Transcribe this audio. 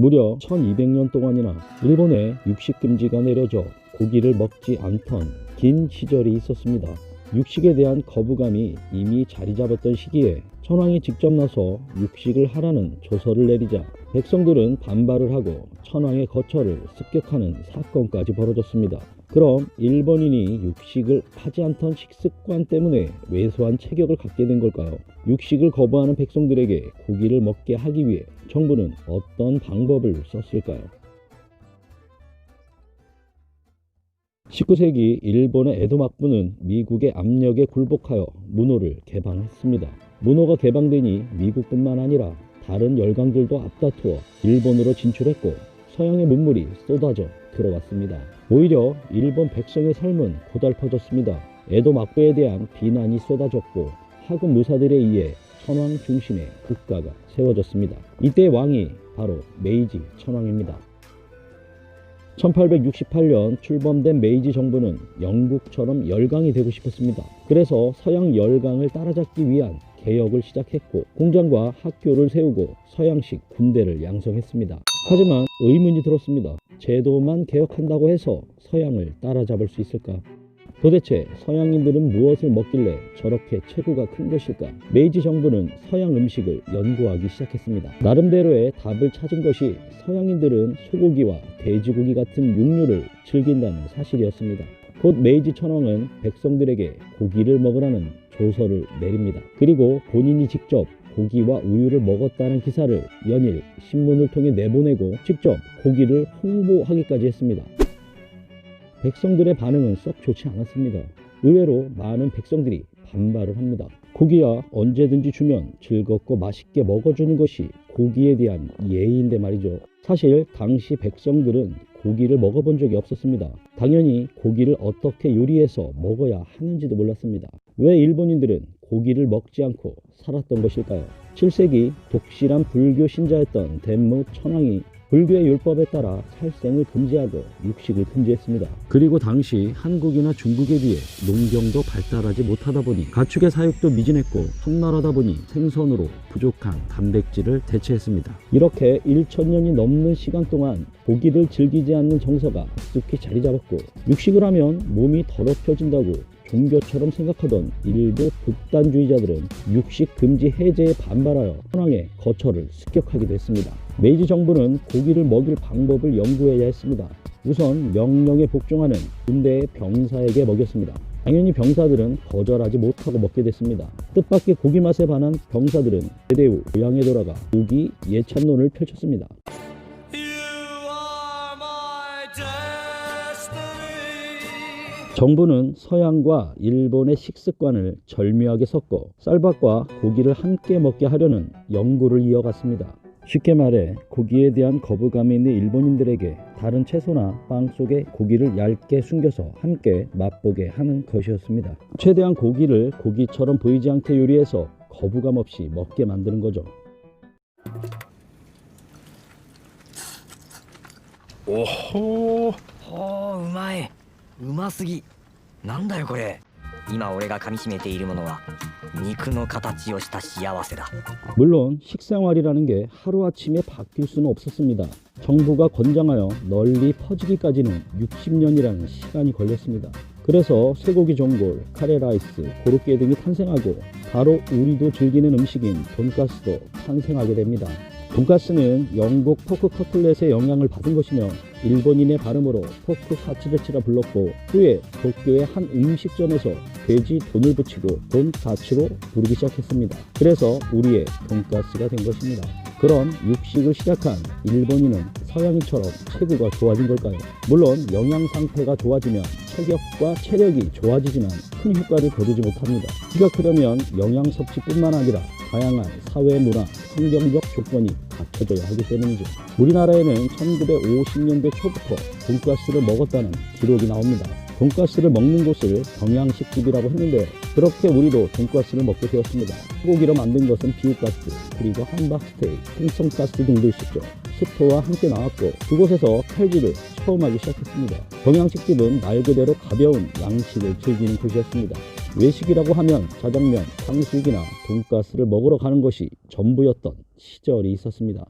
무려 1200년 동안이나 일본에 육식 금지가 내려져 고기를 먹지 않던 긴 시절이 있었습니다. 육식에 대한 거부감이 이미 자리 잡았던 시기에 천황이 직접 나서 육식을 하라는 조서를 내리자 백성들은 반발을 하고 천황의 거처를 습격하는 사건까지 벌어졌습니다. 그럼 일본인이 육식을 하지 않던 식습관 때문에 왜소한 체격을 갖게 된 걸까요? 육식을 거부하는 백성들에게 고기를 먹게 하기 위해 정부는 어떤 방법을 썼을까요? 19세기 일본의 에도 막부는 미국의 압력에 굴복하여 문호를 개방했습니다. 문호가 개방되니 미국뿐만 아니라 다른 열강들도 앞다투어 일본으로 진출했고 서양의 문물이 쏟아져 들어왔습니다. 오히려 일본 백성의 삶은 고달퍼졌습니다. 에도 막부에 대한 비난이 쏟아졌고 하급 무사들에 의해 천황 중심의 국가가 세워졌습니다. 이때 왕이 바로 메이지 천황입니다. 1868년 출범된 메이지 정부는 영국처럼 열강이 되고 싶었습니다. 그래서 서양 열강을 따라잡기 위한 개혁을 시작했고 공장과 학교를 세우고 서양식 군대를 양성했습니다. 하지만 의문이 들었습니다. 제도만 개혁한다고 해서 서양을 따라잡을 수 있을까? 도대체 서양인들은 무엇을 먹길래 저렇게 체구가 큰 것일까? 메이지 정부는 서양 음식을 연구하기 시작했습니다. 나름대로의 답을 찾은 것이 서양인들은 소고기와 돼지고기 같은 육류를 즐긴다는 사실이었습니다. 곧 메이지 천황은 백성들에게 고기를 먹으라는 조서를 내립니다. 그리고 본인이 직접 고기와 우유를 먹었다는 기사를 연일 신문을 통해 내보내고 직접 고기를 홍보하기까지 했습니다. 백성들의 반응은 썩 좋지 않았습니다. 의외로 많은 백성들이 반발을 합니다. 고기야 언제든지 주면 즐겁고 맛있게 먹어주는 것이 고기에 대한 예의인데 말이죠. 사실 당시 백성들은 고기를 먹어본 적이 없었습니다. 당연히 고기를 어떻게 요리해서 먹어야 하는지도 몰랐습니다. 왜 일본인들은 고기를 먹지 않고 살았던 것일까요? 7세기 독실한 불교 신자였던 덴무 천황이 불교의 율법에 따라 살생을 금지하고 육식을 금지했습니다. 그리고 당시 한국이나 중국에 비해 농경도 발달하지 못하다 보니 가축의 사육도 미진했고 섬나라다 보니 생선으로 부족한 단백질을 대체했습니다. 이렇게 1천년이 넘는 시간 동안 고기를 즐기지 않는 정서가 깊숙이 자리 잡았고 육식을 하면 몸이 더럽혀진다고 종교처럼 생각하던 일부 극단주의자들은 육식 금지 해제에 반발하여 천황의 거처를 습격하기도 했습니다. 메이지 정부는 고기를 먹일 방법을 연구해야 했습니다. 우선 명령에 복종하는 군대의 병사에게 먹였습니다. 당연히 병사들은 거절하지 못하고 먹게 됐습니다. 뜻밖의 고기 맛에 반한 병사들은 제대 후 고향에 돌아가 고기 예찬론을 펼쳤습니다. 정부는 서양과 일본의 식습관을 절묘하게 섞어 쌀밥과 고기를 함께 먹게 하려는 연구를 이어갔습니다. 쉽게 말해 고기에 대한 거부감이 있는 일본인들에게 다른 채소나 빵 속에 고기를 얇게 숨겨서 함께 맛보게 하는 것이었습니다. 최대한 고기를 고기처럼 보이지 않게 요리해서 거부감 없이 먹게 만드는 거죠. おほーほううまいうますぎなんだよこれ 今俺が噛みしめているものは肉の形をした幸せだ 물론 식생활이라는 게 하루아침에 바뀔 수는 없었습니다. 정부가 권장하여 널리 퍼지기까지는 60년이라는 시간이 걸렸습니다. 그래서 쇠고기 전골, 카레라이스, 고로케 등이 탄생하고 바로 우리도 즐기는 음식인 돈가스도 탄생하게 됩니다. 돈가스는 영국 포크 커틀렛의 영향을 받은 것이며 일본인의 발음으로 포크 카츠레치라 불렀고 후에 도쿄의 한 음식점에서 돼지 돈을 붙이고 돈가츠로 부르기 시작했습니다. 그래서 우리의 돈가스가 된 것입니다. 그럼 육식을 시작한 일본인은 서양인처럼 체구가 좋아진 걸까요? 물론 영양 상태가 좋아지면 체격과 체력이 좋아지지만 큰 효과를 거두지 못합니다. 크려면 영양 섭취뿐만 아니라 다양한 사회 문화, 환경적 조건이 갖춰져야 하기 때문이죠. 우리나라에는 1950년대 초부터 돈가스를 먹었다는 기록이 나옵니다. 돈가스를 먹는 곳을 경양식집이라고 했는데요. 그렇게 우리도 돈가스를 먹게 되었습니다. 소고기로 만든 것은 비우가스, 그리고 함박스테이크, 생선가스 등도 있었죠. 스토와 함께 나왔고 그곳에서 칼질을 처음 하기 시작했습니다. 경양식집은 말 그대로 가벼운 양식을 즐기는 곳이었습니다. 외식이라고 하면 자장면, 탕수육이나 돈가스를 먹으러 가는 것이 전부였던 시절이 있었습니다.